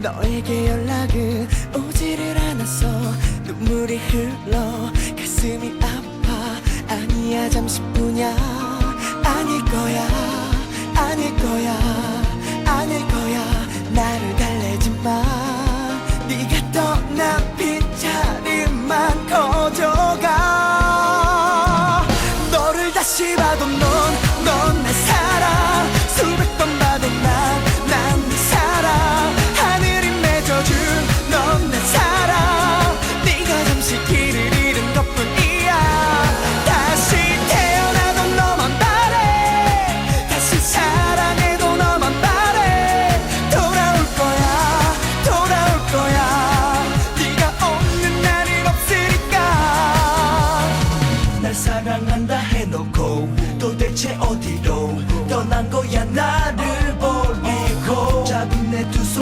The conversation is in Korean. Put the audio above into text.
너에게 연락은 오지를 않았어 눈물이 흘러 가슴이 아파. 아니야 잠시뿐이야. 아닐 거야 아닐 거야 아닐 거야. 나를 달래지 마. 네가 떠난 빈자리만 커져가. 너를 다시 봐도 넌 어디로 떠난 거